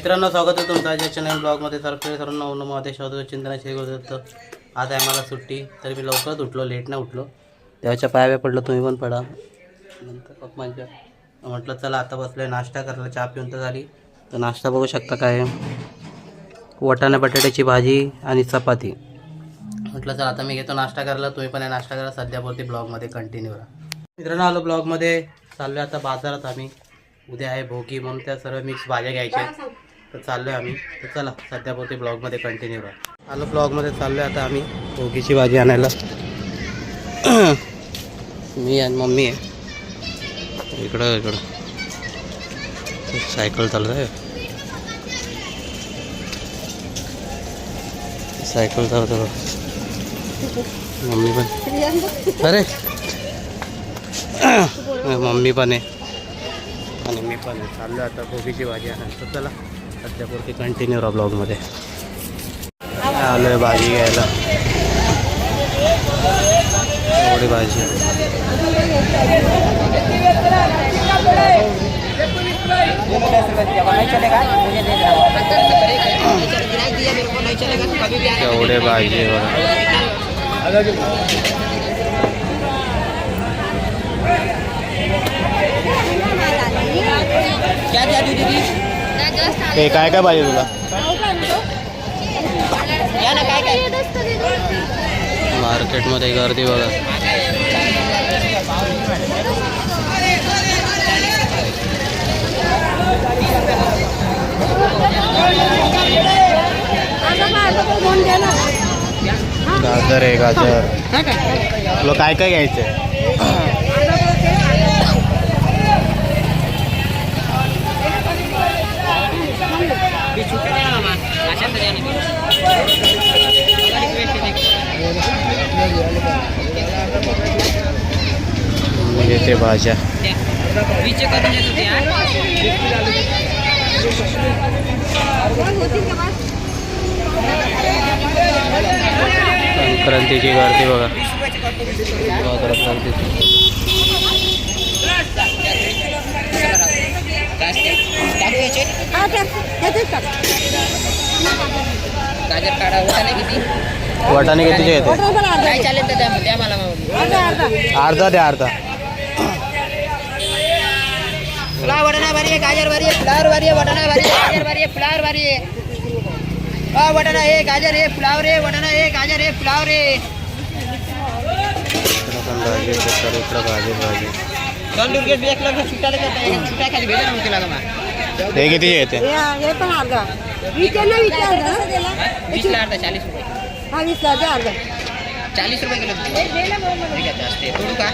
मित्रांनो स्वागत आहे तुमचं आज चॅनल ब्लॉगमध्ये सरकारी सर्वांना नमो आदेश होतो चिंतना श्री होतं आज आहे मला सुट्टी तर मी लवकरच उठलो लेट नाही उठलो. देवाच्या पायावे पडलो तुम्ही पण पडा. नंतर पप्पांच्या म्हणजे म्हटलं चला आता बसलोय नाश्ता करायला चहा पिऊन तर झाली. तर नाश्ता बघू शकता काय वटाणा बटाट्याची भाजी आणि चपाती. म्हटलं चला आता मी घेतो नाश्ता करायला तुम्ही पण नाश्ता करा सध्यापुरती ब्लॉगमध्ये कंटिन्यू राहा मित्रांनो आलो ब्लॉगमध्ये चाललो आता बाजारात आम्ही. उद्या आहे भोगी म्हणून त्या सर्व मिक्स भाज्या घ्यायच्या आहेत. तर चाललो आहे आम्ही. तर चला सध्यापुरती ब्लॉगमध्ये कंटिन्यू राहा आलो ब्लॉगमध्ये चाललो आहे आता आम्ही. भोगीची भाजी आणायला. मी आणि मम्मी आहे. इकडं इकडं. सायकल चालत आहे सायकल चालत आहे मम्मी पण. अरे! मम्मी पण आहे. आणि मी पण आहे. चाललो आता गोबीची भाजी आणायला. तर चला. सध्यापुरती कंटिन्यू राहा ब्लॉगमध्ये आलो आहे भाजी घ्यायला. एवढी भाजी. एवढे भाजी क्या आहे दीदी? ते काय काय पाहिजे तुला? मार्केटमध्ये गर्दी बघा. गाजर आहे गाजर. तुला काय काय घ्यायचं आहे मी घेते भाज्या संक्रांतीची गर्दी बघा बाजारात गर्दी गाजर काढा वाटाणे किती वाटाणे कितीचे घेते काय चालेल तर द्या द्या मला मग अर्धा द्या अर्धा. फ्लावर वटाणा भारी आहे गाजर भारी आहे फ्लावर भारी आहे वटाणा भारी आहे गाजर भारी आहे फ्लावर भारी आहे. हा वटाणा आहे गाजर आहे फ्लावर आहे वटाणा आहे गाजर आहे फ्लावर आहे. इकडं पण भाजी आहे, तर इकडं भाजी भाजी दोन दुर्गेट एक लग्न सुट्टायला जातं सुट्टा खाली भेजा नव्हती लागा मग हे कितीचे येते? हे पण अर्धा. विचार ना विचार वीसला अर्धा चाळीस रुपये. हा द्या अर्धा चाळीस रुपये किलो। ठीक आहे जास्त आहे तोडू का?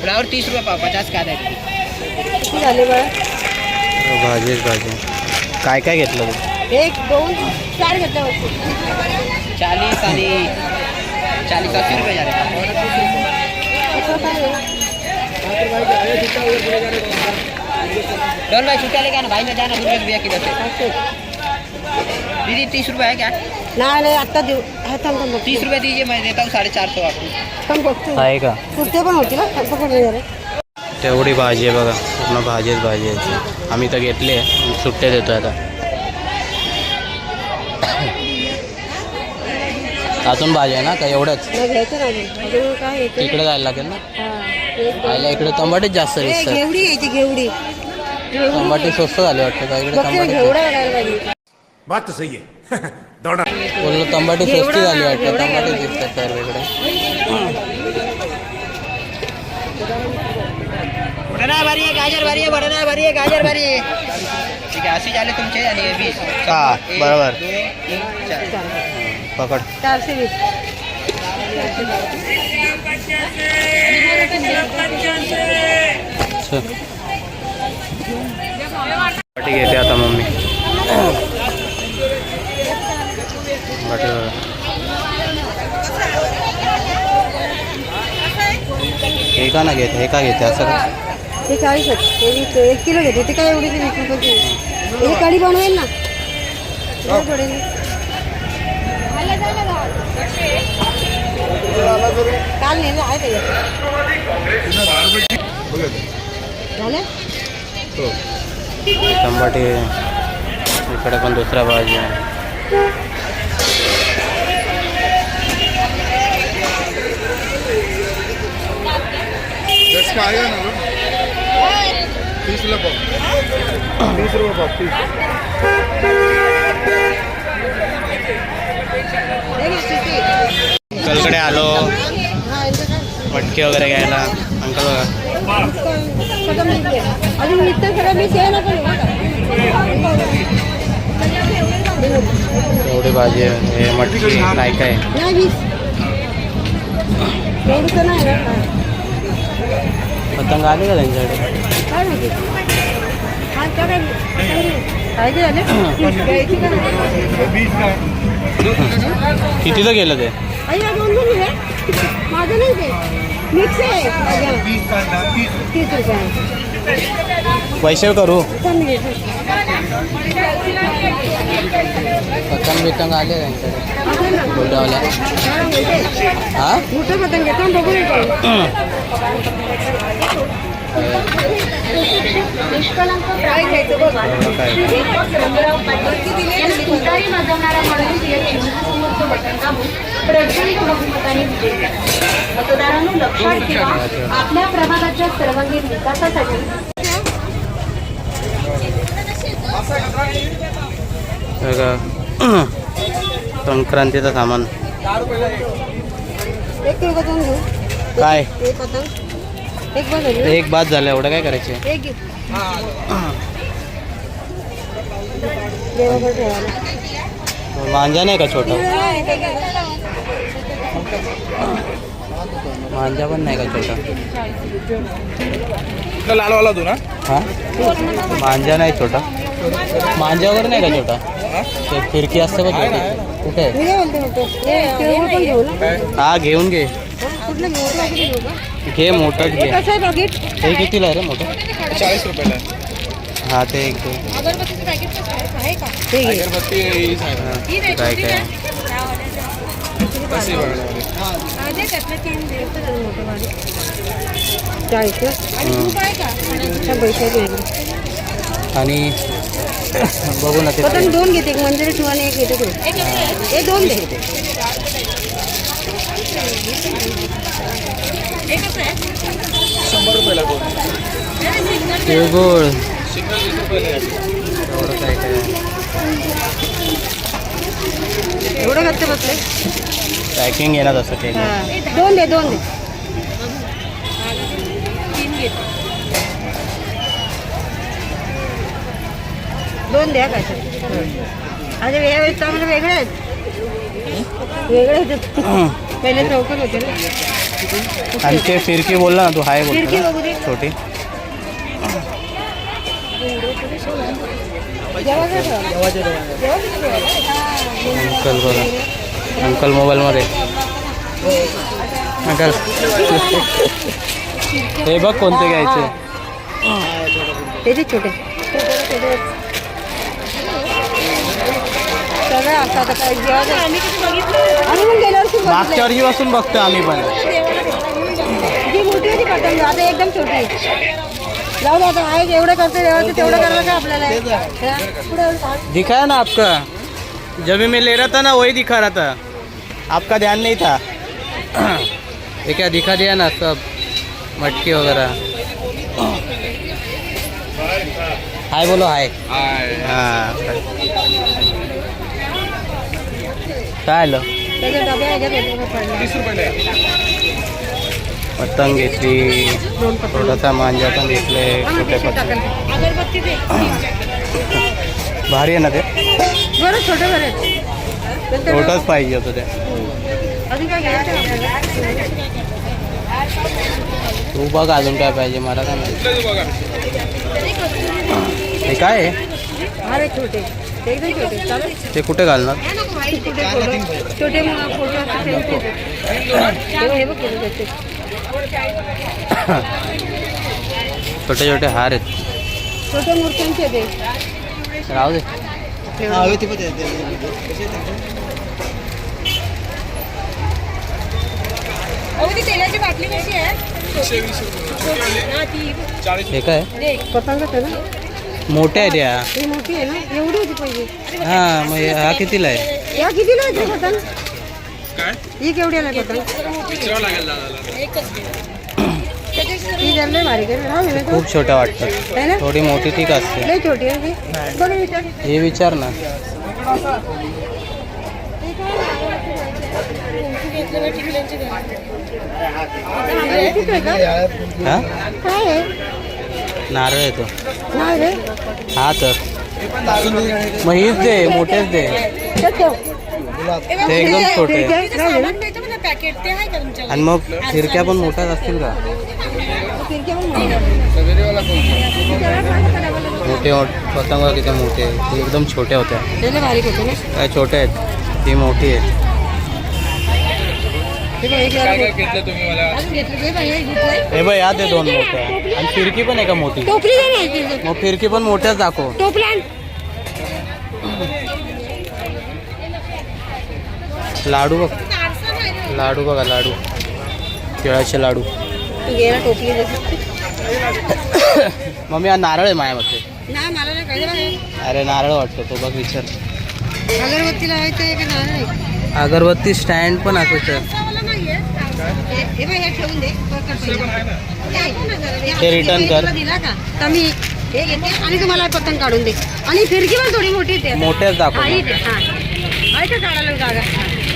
फ्लावर तीस रुपये पाव पचास का आहे किती झाले बरं भाजीच भाजी काय काय घेतलं तू? एक दोन चार घेतल्या वस्तू चालीस आणि चालीस अस्सी रुपये झाले. असं काय आहे? दोन भाई छुट्टा लेके आना भाई में जाना दुर्गा भैया से असं. दीदी तीस रुपये है क्या नाही नाही आत्ता देऊ. हा थांब थांब तीस रुपये दीजिए मैं देता हूँ साढ़े चार सौ आपको थांब बघतो. आहे का? कुर्ते पण होती ना पकडले जरा. तेवढी भाजी आहे बघा पूर्ण भाजीच भाजी आहे आम्ही तर घेतली आहे सुट्टे देतो आता. अजून भाजी आहे ना का एवढंच? नाही घ्यायचं ना अजून. अजून काय येते तिकडे जायला लागेल ना? हा आयला इकडे टमाटेच जास्त दिसतात. घेवडी घ्यायची घेवडी. टमाटे स्वस्त झाले वाटतं का? इकडे टमाटे बात तो सही है दौड़ा. बोललो टमाटे स्वस्ती झाली वाटतं. टमाटे दिसतात तर इकडे वटाणा भारी है गाजर भारी है वटाणा भारी है गाजर भारी है ठीक है झाले तुमचे आणि हे वीस. हा, एक, बरोबर. पकड. चारशे वीस. ना घेते हे का घेते असं ते चाळीस ते वीस एक किलो घेते ते काय एवढी ते वीस रुपयाची हे कढी बनवेल ना बरं पडेल काल नेलं आहे त्याच्यात झालं हो टमाटे इकडे पण दुसऱ्या भाजी आहे अंकलकडे आलो. मटके वगैरे घ्यायला. अंकल बघा. अजून इथं सगळं मी आहे ना पण एवढी भाजी आहे. हे मटकी काय काय नाही वीस एवढं तर नाही ना पतंग आले का त्यांच्याकडे? कितीचं गेलं ते? आई या दोन दोन आहे. माझं नाही ते मिक्स आहे माझ्या तीस रुपये पैसे करू पतंग बितंग आले त्यांच्याकडे. असं हा, मोठे पतंग घेतो बघू मतदारांनी लक्षात ठेवा आपल्या प्रभागाच्या सर्वांगीण विकासासाठी संक्रांतीचं सामान. काय? एक बाद झालं एवढं काय करायचे? मांजा नाही का छोटा? मांजा पण नाही का छोटा? लालवाला तू ना? हा? मांजा नाही छोटा. मांजा वगैरे नाही का छोटा? ते फिरकी असते बघ छोटी. कुठे आहे? मी काय बोलते म्हणतो हे घेऊन घे. घे मोठंच हे घे कसं आहे पाकिट हे कितीला आहे रे मोठं? चाळीस रुपयाला हा ते एक घे. घे. अगरबत्ती हीच आहे. हा, काय काय? बघायला हम्म. त्या पैशाची आहे. आणि बघू ना ते पतंग दोन घेते एक मंदिर ठेवा आणि एक घेते हे दोन दे. शंभर रुपयाला दोन. तिळगुळ. एवढं काय काय? एवढं घातलं बसले पॅकिंग तसं केलं हा. दोन दे दोन दे. दोन द्या काय अरे यावेळेस चांगले वेगळे आहेत. वेगळे आहेत. पहिले चौकट होते ना. आणि ते फिरकी बोलला ना तू हाय फिरकी बघू दे. छोटी. ठेवा? ठेवा? अंकल बघा. अंकल मोबाईलमध्ये. अंकल. हे बघ कोणते घ्यायचे. त्याचे छोटे. सगळं आता आता काय जेव्हा जेव्हा- आम्ही पण गेल्या वर्षी मागच्या बघितलंय. वर्षीपासून बघतो आम्ही पण जी मोठी होती पतंग आता एकदम छोटी। जाऊ दे आता आहे जेवढं करते व्यवस्थित तेवढं करायला काय आपल्याला हा? पुढे एवढं- दिखाया ना आपका? जब भी मैं ले रहा था ना वही दिखा रहा था। आपका ध्यान नहीं था। ये क्या दिखा दिया ना सब? मटकी वगैरह। हाय बोलो हाय. हाँ। आहे. पतंग घेतली दोन पतंग. थोडासा मांजा पण घेतले हा, छोटे पिशवीत पतंग टाकायला. अगरबत्ती दे भारी आहे ना ते बरं छोटे बरे आहेत. नंतर छोटंच पाहिजे होतं ते अजून काय घ्यायचं आहे आपल्याला? तू बघ अजून काय पाहिजे मला काय माहिती कुठलं बघा हे काय आहे अरे छोटे ते कुठे घालणार? छोटे छोटे हार आहेत. छोटे मूर्त्यांचे ते राहू दे. तेलाची बाटली कशी आहे? हे काय? पतंग मोठ्या आहेत या. ही मोठी आहे ना? एवढी होती पहिली हा मग हे- हा कितीला आहे? या कितीला आहे ती पतंग काय? ही केवढ्याला आहे पतंग विचारावं लागेल दादाला. ही आहे राहू दे ना तो. खूप छोट्या वाटतात. है ना? थोडी मोठी ठीक असते. लय छोटी आहे ती. विचार. हे विचार ना. हा नारळ येतो नाही रे हा? तर मग हीच दे मोठेच दे। ते ठेव. ते एकदम छोटे. आणि मग फिरक्या पण मोठ्याच असतील का. मोठे पतंग किती मोठे ते एकदम छोट्या होत्या ते बारीक होते ना? काय छोट्या आहेत ती मोठी हे। काय याला काय घेतलं तुम्ही मला? अजून घेतलं ते बाई, हे बघ या दे दोन मोठ्या आणि फिरकी पण आहे का मोठी? टोपली. मग फिरकी पण मोठ्याच दाखव. टोपली. लाडू बघ. लाडू बघा लाडू. तिळाचे लाडू. तू घे ना टोपली. मम्मी हा नारळ आहे माझ्यामध्ये. नाही मला नाही कळलं बाई. अरे नारळ वाटतो तो बघ विचार. अगरबत्ती लावायचं आहे का नाही अगरबत्ती स्टँड पण असू तर ते हे कर. तुला दिला का तर मी हे घेते आणि तुम्हाला पतंग काढून दे. आणि फिरकी पण थोडी मोठी येते. मोठ्याच दाखव. मग. इथे. आहे का काढायला जागा?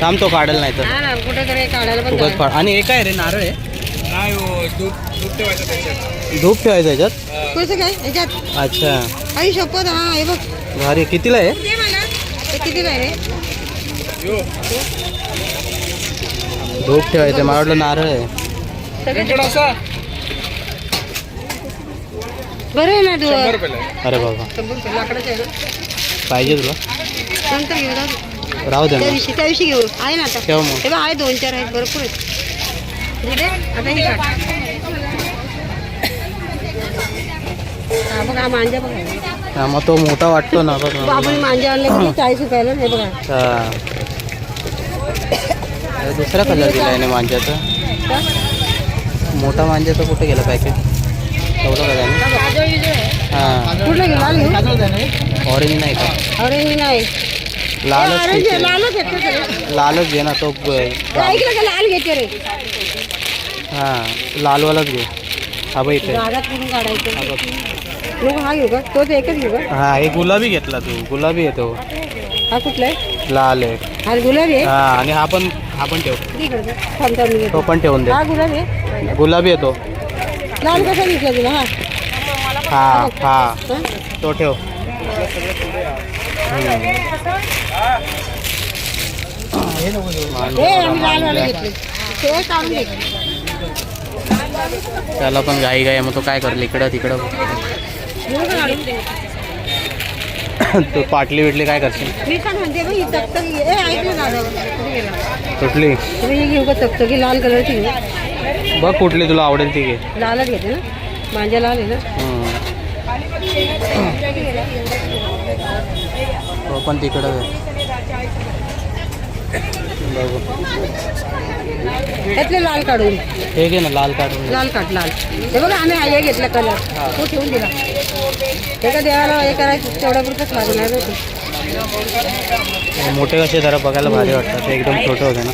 थांब तो काढेल नाही तर. हा ना कुठेतरी काढायला पण आणि हे काय रे नारळ आहे? नाही हो धूप ठेवायचं याच्यात? कसं काय? ह्याच्यात अच्छा. आई शपथ हा हे बघ. भारी कितीला आहे? दे मला. हे किती आहे रे? यो. धूप ठेवायचं मला वाटलं नारळ आहे. बरं आहे ना तू. अरे बाबा. पाहिजे तुला? नंतर घेऊ राहू? दे. राहू दे त्या मग दिवशी त्या दिवशी घेऊ. आहे ना आता. ठेव मग. हे बघ आहे दोन चार आहेत भरपूर आहेत. दे दे, आता हे काढ. हा बघ हा मांजा बघा. हा मग तो मोठा वाटतो ना बघ. आपण मांजा आणले चाळीस रुपयाला हे बघा. हा. दुसरा कलर दिला आहे मांज्याचा. का? मोठा मांज्याचा कुठे गेला पॅकेट एवढं का त्याने हां. लाल घेऊ ऑरेंज नाही का? हे नाही लालच. लालच घे ना तो लाल. घेते रे? हां. लालवालाच घे. हा बघ इथे. हा घेऊ का? तोच एकच घेऊ का? हा हे गुलाबी घेतला तू. गुलाबी येतो हा कुठला आहे? लाल आहे. हा गुलाबी आहे? हा आणि हा पण हा पण ठेव. मी. तो पण ठेवून दे. गुलाबी आहे. गुलाबी येतो लाल कसा घेतला तुला? हा. हा हा. हा? तो ठेव. हे आम्ही लाल वाले घेतले. ते काढून घेतले त्याला पण घाई घाई मग तो काय करल इकडं तिकडं. काढून? तू पाटली बिटली काय करशील? मी काय म्हणते बाई तकतकी ए ऐकलं दादा कुठे गेला? कुठली? तुम्ही हे घेऊ का तकतकी लाल कलरची घेऊ बघ कुठली तुला आवडेल ती घे. लालच घेते ना? माझ्या लाल आहे ना? हम्म. तो पण तिकडं आहे. बघू. त्यातले लाल काढून. हे घे ना लाल काढून. लाल काढ लाल. हे बघा आम्ही हे घेतला कलर तो ठेवून दिला. हे का देवाला हे करायचं? लागणार होतं. मोठे कसे जरा बघायला भारी वाटतात. ते एकदम छोटे होते ना.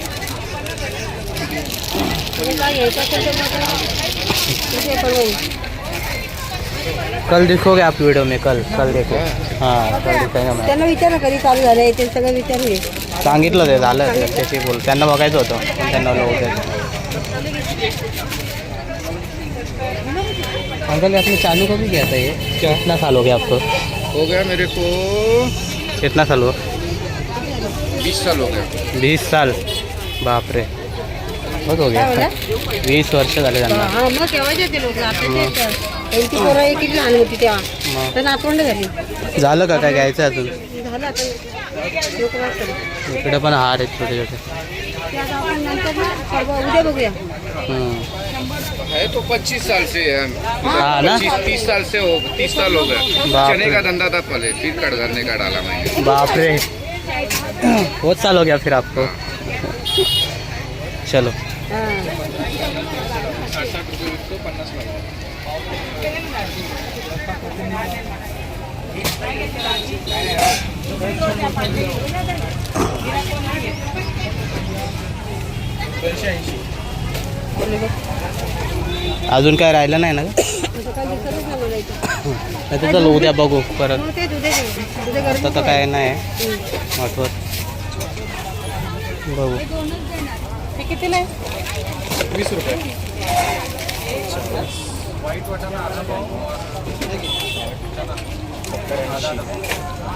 कल दिखोगे आप वीडियो में कल कल देखो. हाँ कल दिखाएगा त्यांना विचारा कधी चालू झालंय ते सगळं विचारून घे. सांगितलं ते झालं त्याच्याशी बोल त्यांना बघायचं होतं. पण त्यांना होतं अंकल आपने चालू कभी किया था ये कितना साल हो गया आपको हो गया मेरे को. कितना साल हुआ बीस साल हो गया. बीस साल. बाप रे बहुत हो गया. बोला वीस वर्ष झाले त्यांना. मग केव्हाचे ते लोक? त्यांची पोरं एक किती लहान होती तेव्हा. तर नातवंड झाली. झालं का? काय घ्यायचं अजून? इकडे पण हार आहेत छोटे छोटे. है तो पच्चीस साल से है पच्चीस तीस साल से हो तीस साल हो बाप चने। का धंधा था पहले फिर कट धरने का डाला मैंने। बाप रे। बहुत साल हो गया फिर आपको। चलो। अजून काय राहिलं नाही ना नाही. नाही तर चल उद्या बघू परत. आता तर काय नाही आठवत बघू. हे कितीला आहे?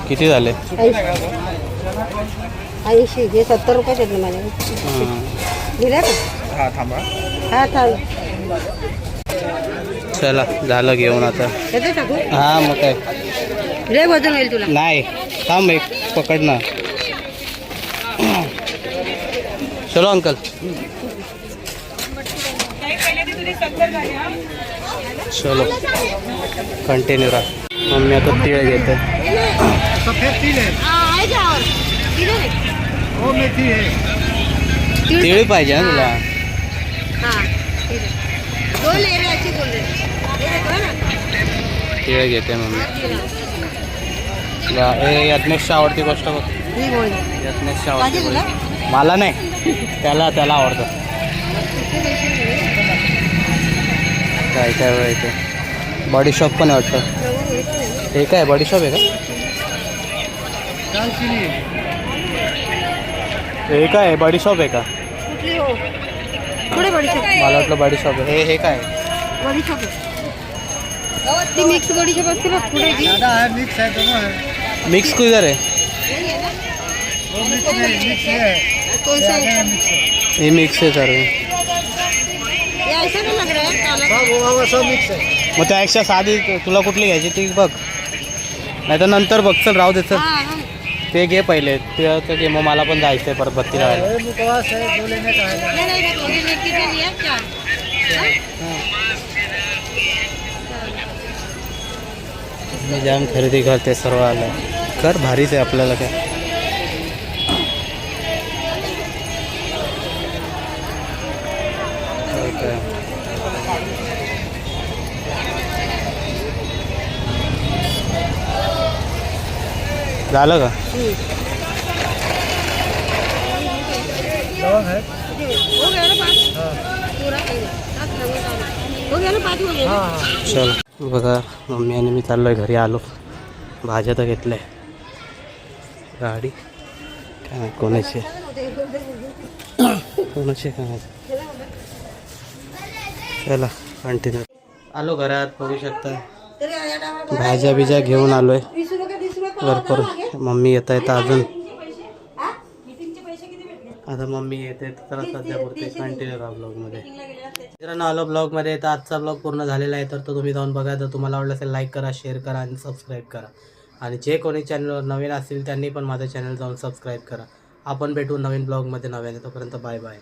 किती झाले? ऐंशी. हे सत्तर रुपये माझ्या. हं. दिल्या का? हा थांबा. हा थांब चला झालं घेऊन आता. हा मग काय? लय वजन होईल तुला. नाही थांब एक पकड ना. चलो अंकल. चलो. कंटिन्यू राहा मम्मी आता तिळ घेते. तिळी पाहिजे तुला. तिळ घेते मम्मी. यज्ञेशची आवडती गोष्ट बघ. बोल यज्ञेशची आवडती. मला नाही. त्याला त्याला आवडतं. काय काय वेळ इथे? बॉडी शॉप पण आहे वाटतं. हे काय बॉडी शॉप आहे का? हे काय आहे बॉडी शॉप आहे का? हो? मला वाटलं बॉडी शॉप आहे. हे हे काय? बडी शॉप ती मिक्स बडी शॉप असते बघ पुढे मिक्स आहे है हे मिक्स आहे. सर्व ये ऐसा नहीं लग रहा है काला मग त्यापेक्षा साधी तुला कुठली घ्यायची ती बघ. नाही तर नंतर बघ चल राहू दे चल. हाँ हाँ. ते घे पहिले. ते ते घे मग मला पण जायचं आहे परत बत्ती मी जाम खरेदी करते सर्व आलं कर भारीच आहे आपल्याला काय. होय झालं का? हो हो हो. चल. बघा मम्मी आणि मी चाललोय घरी आलो. भाज्या तर घेतल्या. गाडी. काय कोणाची? आहे. कोणाची आहे काय. चला कंटिन्यू आलो घरात बघू शकता. भाज्या बिज्या घेऊन आलोय. बीस रुपये का बीस रुपये भरपूर. मम्मी येता येता अजून. आता मम्मी येते तर सध्या पुरते कंटिन्यू राहा ब्लॉगमध्ये मित्रांनो आलो ब्लॉगमध्ये तर आजचा ब्लॉग पूर्ण झालेला आहे तर तो तुम्ही जाऊन बघा. तर तुम्हाला आवडलं असेल लाईक करा शेअर करा आणि सबस्क्राईब करा. आणि जे कोणी चॅनलवर नवीन असतील त्यांनी पण माझं चॅनल जाऊन सबस्क्राईब करा. आपण भेटू नवीन ब्लॉगमध्ये नव्याने. तोपर्यंत बाय बाय